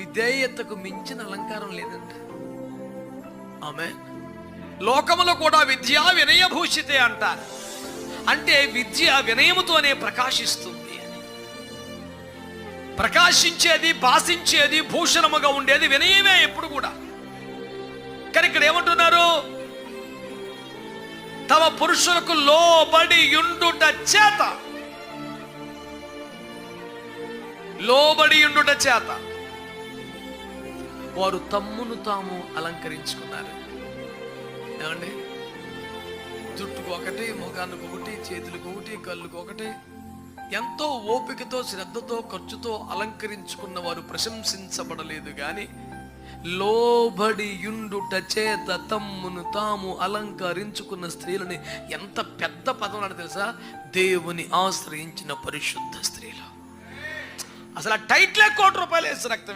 విధేయతకు మించిన అలంకారం లేదంట. ఆమె లోకములో కూడా విద్య వినయభూషితే అంటారు. అంటే విద్య వినయముతోనే ప్రకాశిస్తుంది అని. ప్రకాశించేది భాషించేది భూషణముగా ఉండేది వినయమే ఎప్పుడు కూడా. కానీ ఇక్కడ ఏమంటున్నారు? తమ పురుషులకు లోబడి యుండుట చేత. లోబడి యుండుట చేత. వారు తమ్మును తాము అలంకరించుకున్నారు. ఏమండి? జుట్టుకు ఒకటి ముఖానికి ఒకటి చేతులకు ఒకటి కళ్ళుకు ఒకటి. ఎంతో ఓపికతో శ్రద్ధతో ఖర్చుతో అలంకరించుకున్న వారు ప్రశంసించబడలేదు కానీ లోబడి యుండుట చేత తమ్మును తాము అలంకరించుకున్న స్త్రీలని ఎంత పెద్ద పదం అని తెలుసా? దేవుని ఆశ్రయించిన పరిశుద్ధ స్త్రీలు. అసలు ఆ టైట్లే కోటి రూపాయలు వేసి రక్తం